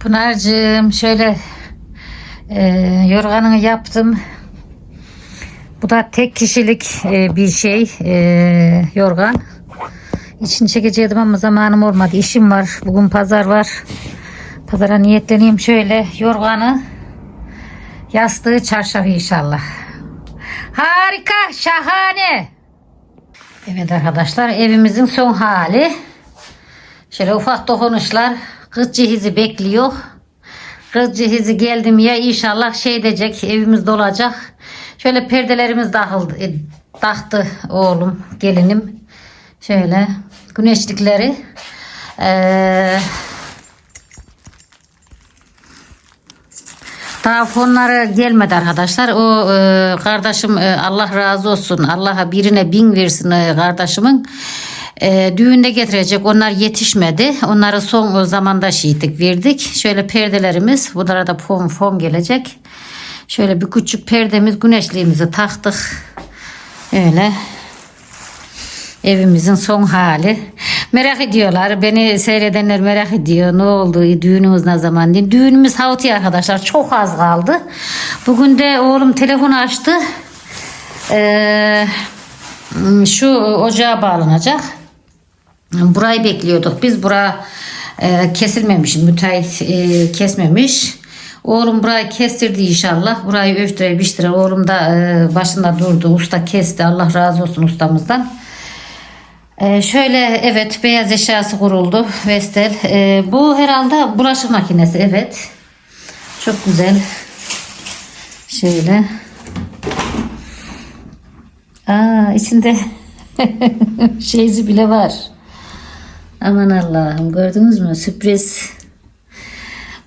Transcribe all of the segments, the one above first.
Pınar'cığım şöyle e, yorganını yaptım. Bu da tek kişilik e, bir şey e, yorgan. İçini çekecektim ama zamanım olmadı. İşim var. Bugün pazar var. Pazara niyetleneyim şöyle yorganı. Yastığı çarşafı inşallah. Harika, şahane. Evet arkadaşlar evimizin son hali. Şöyle ufak dokunuşlar. Kız cehizi bekliyor. Kız cehizi geldim ya inşallah şey edecek evimiz dolacak. Şöyle perdelerimiz dağıldı, e, taktı oğlum gelinim. Şöyle güneşlikleri. Ee, Daha fonları gelmedi arkadaşlar. O e, kardeşim e, Allah razı olsun. Allah'a birine bin versin e, kardeşimin. E, düğünde getirecek. Onlar yetişmedi. Onları son zamanda şiitlik verdik. Şöyle perdelerimiz. Bunlara da fon fon gelecek. Şöyle bir küçük perdemiz güneşliğimizi taktık. Öyle. Evimizin son hali. Merak ediyorlar. Beni seyredenler merak ediyor. Ne oldu? Düğünümüz ne zaman. Düğünümüz Havti arkadaşlar. Çok az kaldı. Bugün de oğlum telefonu açtı. Ee, şu ocağa bağlanacak. Burayı bekliyorduk. Biz bura e, kesilmemiş. Müteahhit e, kesmemiş. Oğlum burayı kestirdi inşallah. Burayı öftüre biçtire. Oğlum da e, başında durdu. Usta kesti. Allah razı olsun ustamızdan. Ee, şöyle evet beyaz eşyası kuruldu Vestel. Ee, bu herhalde bulaşık makinesi evet. Çok güzel. Şöyle. Aa içinde şeysi bile var. Aman Allah'ım gördünüz mü? Sürpriz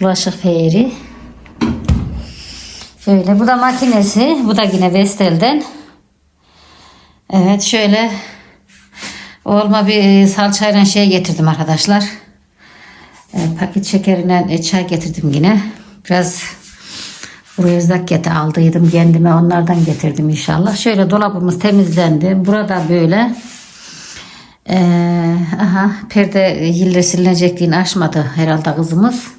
bulaşık feyri. Şöyle bu da makinesi. Bu da yine Vestel'den. Evet şöyle Olma bir salçayla şey getirdim arkadaşlar. E, paket şekerinden e, çay getirdim yine. Biraz buraya zakete aldıydım kendime onlardan getirdim inşallah. Şöyle dolabımız temizlendi. Burada böyle e, aha perde yille silinecekliğini aşmadı herhalde kızımız.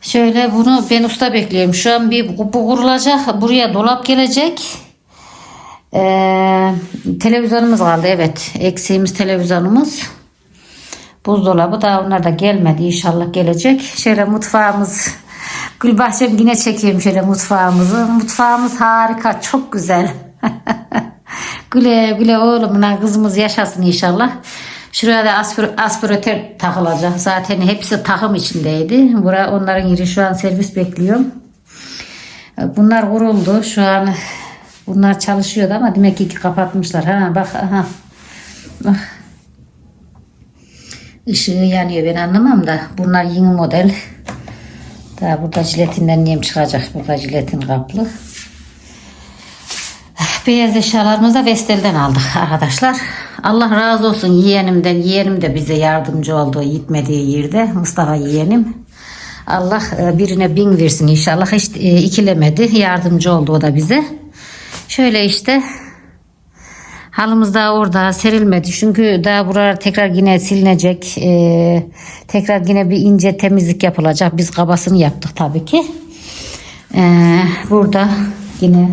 Şöyle bunu ben usta bekliyorum. Şu an bir bu kurulacak. Buraya dolap gelecek. Ee, televizyonumuz kaldı evet. Eksiğimiz televizyonumuz. Buzdolabı da onlar da gelmedi. İnşallah gelecek. Şöyle mutfağımız. Gülbahçem yine çekeyim şöyle mutfağımızı. Mutfağımız harika. Çok güzel. güle güle oğlumla kızımız yaşasın inşallah. Şuraya da aspir, aspiratör takılacak. Zaten hepsi takım içindeydi. Bura onların yeri şu an servis bekliyorum. Bunlar kuruldu. Şu an Bunlar çalışıyordu ama demek ki kapatmışlar. Ha bak aha. Bak. Işığı yanıyor ben anlamam da. Bunlar yeni model. Daha burada jiletinden neyim çıkacak. Burada jiletin kaplı. Beyaz eşyalarımızı da Vestel'den aldık arkadaşlar. Allah razı olsun yeğenimden. Yeğenim de bize yardımcı oldu gitmediği yerde. Mustafa yeğenim. Allah e, birine bin versin inşallah. Hiç e, ikilemedi. Yardımcı oldu o da bize. Şöyle işte halımız daha orada serilmedi. Çünkü daha buralar tekrar yine silinecek. Ee, tekrar yine bir ince temizlik yapılacak. Biz kabasını yaptık tabii ki. Ee, burada yine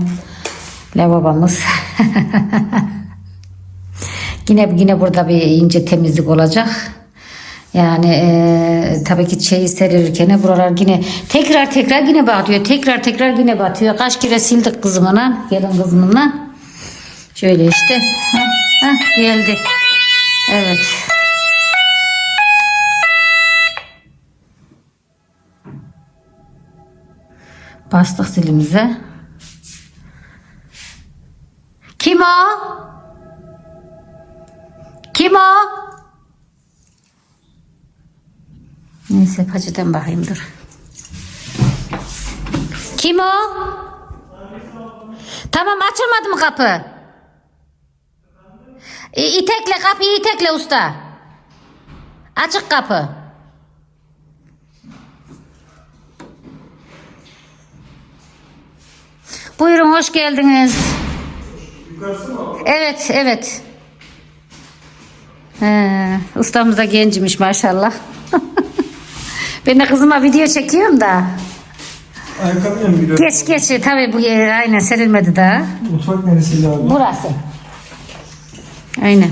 lavabomuz. yine yine burada bir ince temizlik olacak. Yani e, tabii ki şeyi serilirken buralar yine tekrar tekrar yine batıyor. Tekrar tekrar yine batıyor. Kaç kere sildik kızımla. Gelin kızımla. Şöyle işte. Heh, heh, geldi. Evet. Bastık silimize. Kim o? Kim o? Neyse paçeden bakayım dur. Kim o? Tamam açılmadı mı kapı? İtekle kapıyı itekle usta. Açık kapı. Buyurun hoş geldiniz. Yukarısı mı? Evet evet. He, ustamız da gencmiş maşallah. Ben de kızıma video çekiyorum da. Ayakkabıyla mı giriyor? Geç geç tabii bu yer aynen serilmedi daha. Mutfak neresiydi abi? Burası. Aynen.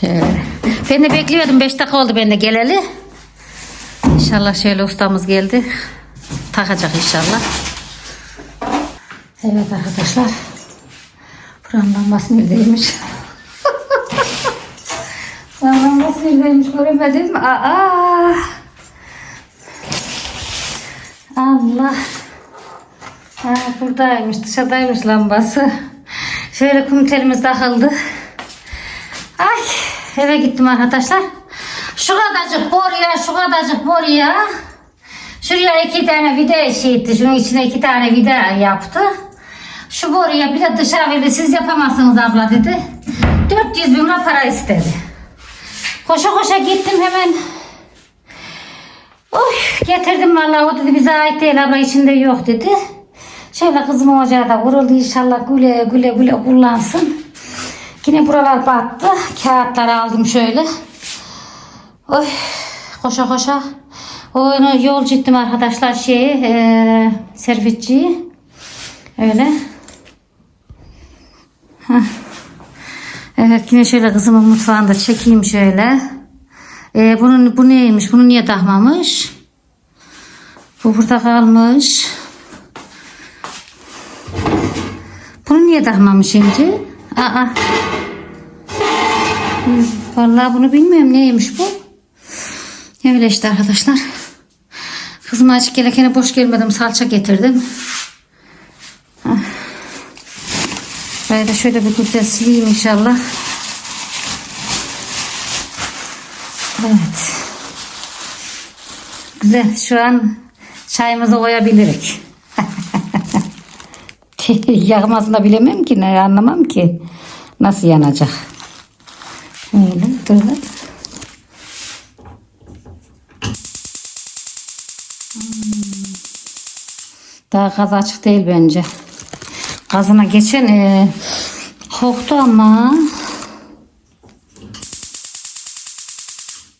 Şöyle. Ben de bekliyordum 5 dakika oldu ben de geleli. İnşallah şöyle ustamız geldi. Takacak inşallah. Evet arkadaşlar. Buranın lambası neredeymiş? Lambası neredeymiş göremedim. Aa! Allah. Ha, buradaymış, dışarıdaymış lambası. Şöyle kum telimiz takıldı. Ay, eve gittim arkadaşlar. Şu kadarcık boruya, şu kadarcık boruya. Şuraya iki tane vida eşiğitti. Şunun içine iki tane vida yaptı. Şu boruya bir de dışarı verdi. Siz yapamazsınız abla dedi. 400 bin lira para istedi. Koşa koşa gittim hemen. Oy getirdim vallahi o dedi bize ait değil abla içinde yok dedi. Şöyle kızım ocağı da vuruldu inşallah güle güle güle kullansın. Yine buralar battı. Kağıtları aldım şöyle. Oy koşa koşa. Onu yolcu ettim arkadaşlar şeyi e, servisçiyi. Öyle. Evet yine şöyle kızımın mutfağında çekeyim şöyle. E, bunun bu neymiş? Bunu niye takmamış? Bu burada kalmış. Bunu niye takmamış şimdi? Aa. Vallahi bunu bilmiyorum neymiş bu. Öyle işte arkadaşlar. Kızıma açık gelekene boş gelmedim. Salça getirdim. Böyle de şöyle bir güzel sileyim inşallah. Evet. Güzel. Şu an çayımızı koyabiliriz. Yakmasını da bilemem ki. Ne anlamam ki. Nasıl yanacak. Öyle. Dur. Hmm. Daha gaz açık değil bence. Gazına geçen e, koktu ama.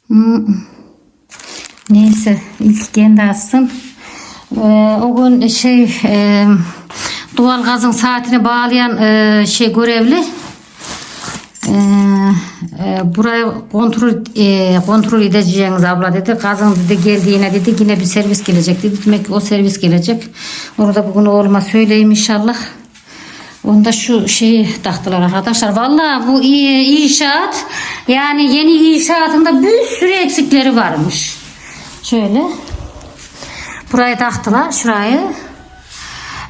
Hmm. Neyse ilk kendi açsın. Ee, o gün şey e, doğal gazın saatini bağlayan e, şey görevli. Ee, e, burayı kontrol e, kontrol edeceğiniz abla dedi. Gazın dedi geldiğine dedi yine bir servis gelecek dedi. Demek ki o servis gelecek. Onu da bugün oğluma söyleyeyim inşallah. Onda şu şeyi taktılar arkadaşlar. Vallahi bu inşaat yani yeni inşaatında bir sürü eksikleri varmış. Şöyle. Burayı taktılar şurayı.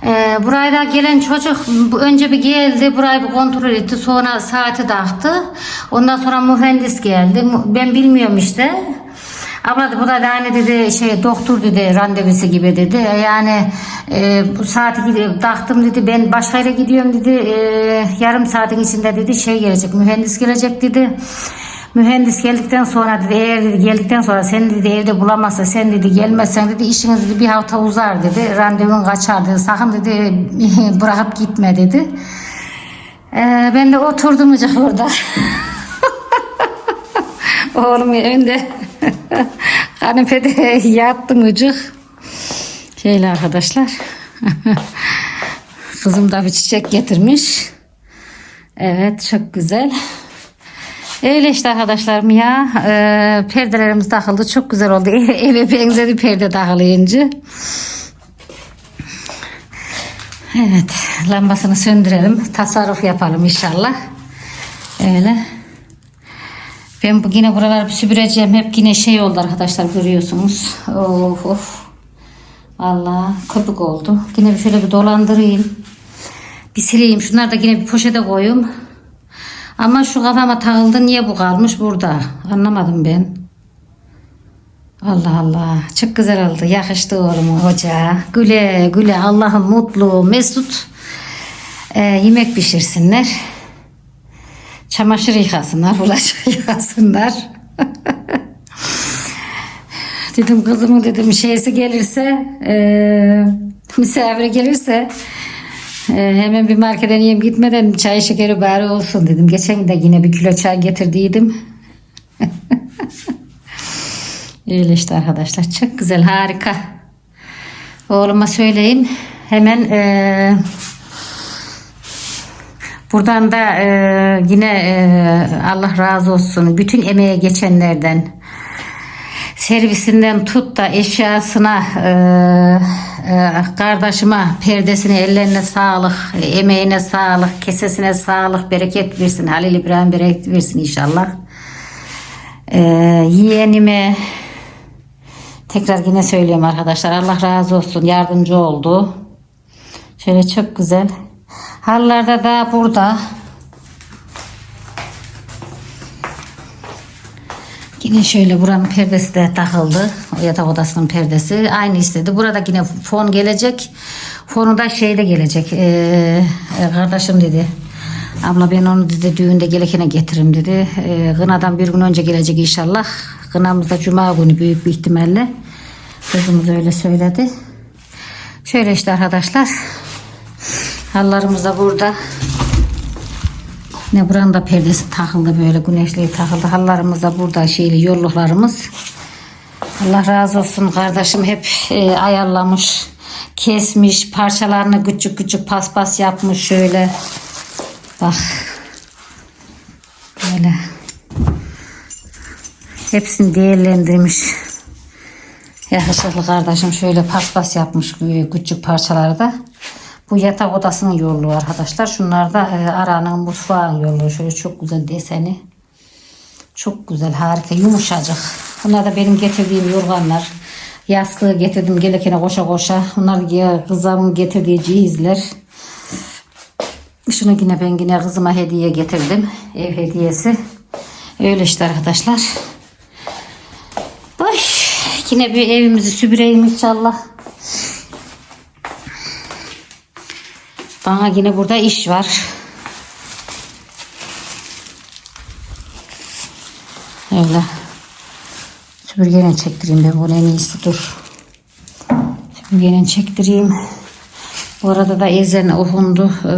Ee, buraya da gelen çocuk önce bir geldi burayı bir kontrol etti sonra saati taktı ondan sonra mühendis geldi ben bilmiyorum işte abla da bu da hani dedi şey doktor dedi randevusu gibi dedi. Yani e, bu saati gidi- taktım dedi ben başka yere gidiyorum dedi. E, yarım saatin içinde dedi şey gelecek mühendis gelecek dedi. Mühendis geldikten sonra dedi eğer dedi geldikten sonra sen dedi evde bulamazsa sen dedi gelmezsen dedi işiniz dedi bir hafta uzar dedi. Randevun kaçar dedi. Sakın dedi bırakıp gitme dedi. Ee, ben de oturdum ucak orada. Oğlum önde kanepede yattım ucuk. Şöyle arkadaşlar. Kızım da bir çiçek getirmiş. Evet çok güzel. Öyle işte arkadaşlarım ya. Ee, perdelerimiz takıldı. Çok güzel oldu. Eve benzeri perde takılıyınca. Evet. Lambasını söndürelim. Tasarruf yapalım inşallah. Öyle. Ben yine buralar bir süpüreceğim. Hep yine şey oldu arkadaşlar görüyorsunuz. Of of. Allah köpük oldu. Yine bir şöyle bir dolandırayım. Bir sileyim. Şunları da yine bir poşete koyayım. Ama şu kafama takıldı niye bu kalmış burada? Anlamadım ben. Allah Allah. Çok güzel oldu. Yakıştı oğlum hoca. Güle güle Allah'ım mutlu, mesut e, yemek pişirsinler. Çamaşır yıkasınlar, bulaşık yıkasınlar. dedim kızımın dedim şeysi gelirse e, misafir gelirse e, hemen bir marketten yiyeyim gitmeden çay şekeri bari olsun dedim. Geçen de yine bir kilo çay getirdiydim. Öyle işte arkadaşlar. Çok güzel harika. Oğluma söyleyeyim. Hemen eee, buradan da eee, yine eee, Allah razı olsun. Bütün emeğe geçenlerden servisinden tut da eşyasına eee, eee, kardeşime perdesine ellerine sağlık emeğine sağlık kesesine sağlık bereket versin Halil İbrahim bereket versin inşallah Eee yeğenime tekrar yine söylüyorum arkadaşlar Allah razı olsun yardımcı oldu şöyle çok güzel hallarda da burada Yine şöyle buranın perdesi de takıldı. O yatak odasının perdesi. Aynı istedi. Burada yine fon gelecek. Fonu da şeyde gelecek. Ee, e, kardeşim dedi. Abla ben onu dedi düğünde gelekene getiririm dedi. Ee, kınadan bir gün önce gelecek inşallah. Kınamız da cuma günü büyük bir ihtimalle. Kızımız öyle söyledi. Şöyle işte arkadaşlar. Hallarımız da burada. Ne buranın da perdesi takıldı böyle güneşliği takıldı. Hallarımız da burada şeyli yolluklarımız. Allah razı olsun kardeşim hep e, ayarlamış, kesmiş, parçalarını küçük küçük paspas yapmış şöyle. Bak. Böyle. Hepsini değerlendirmiş. Yakışıklı kardeşim şöyle paspas yapmış e, küçük parçalarda. Bu yatak odasının yolluğu arkadaşlar. Şunlar da e, aranın mutfağın yolluğu. Şöyle çok güzel deseni. Çok güzel harika yumuşacık. Bunlar da benim getirdiğim yorganlar. Yastığı getirdim gelirken koşa koşa. Bunlar kızımın getirdiği cihizler. Şunu yine ben yine kızıma hediye getirdim. Ev hediyesi. Öyle işte arkadaşlar. Oy, yine bir evimizi süpüreyim inşallah. Bana yine burada iş var. Öyle. Süpürgeyle çektireyim ben bunu en iyisi dur. Süpürgeyle çektireyim. Bu arada da ezan okundu. Ee,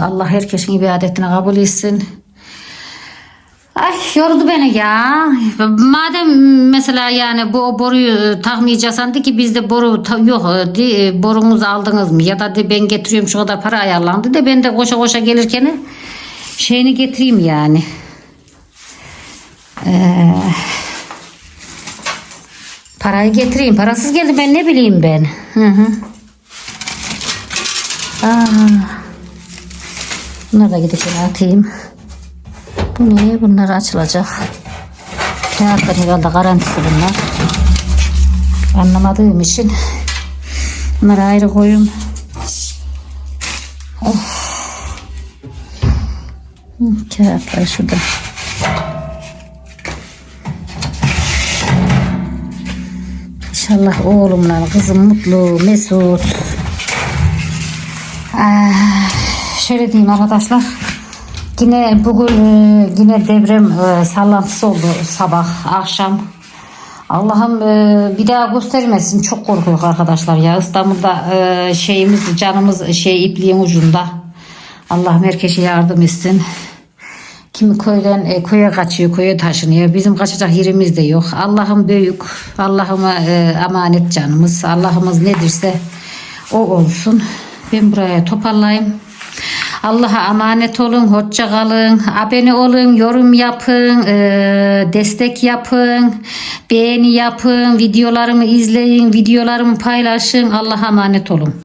Allah herkesin ibadetini kabul etsin. Ay yordu beni ya. Madem mesela yani bu boruyu takmayacaksan de ki bizde boru yok. De, borunuzu aldınız mı? Ya da de ben getiriyorum şu kadar para ayarlandı de ben de koşa koşa gelirken şeyini getireyim yani. Ee, parayı getireyim. Parasız geldi ben ne bileyim ben. Hı hı. Aa, bunları da gidip atayım. Ne? Bunlar açılacak. Kağıtlar herhalde garantisi bunlar. Anlamadığım için bunları ayrı koyayım. Of. Hı, Kağıtlar şurada. İnşallah oğlumla kızım mutlu, mesut. Ah, şöyle diyeyim arkadaşlar. Yine bugün e, yine deprem e, sallantısı oldu sabah akşam. Allah'ım e, bir daha göstermesin. Çok korkuyoruz arkadaşlar ya. İstanbul'da şeyimiz canımız şey ipliğin ucunda. Allah herkese yardım etsin. Kimi köyden e, köye kaçıyor, köye taşınıyor. Bizim kaçacak yerimiz de yok. Allah'ım büyük. Allah'ıma e, emanet canımız. Allah'ımız nedirse o olsun. Ben buraya toparlayayım. Allah'a emanet olun, hoşça kalın, abone olun, yorum yapın, e, destek yapın, beğeni yapın, videolarımı izleyin, videolarımı paylaşın. Allah'a emanet olun.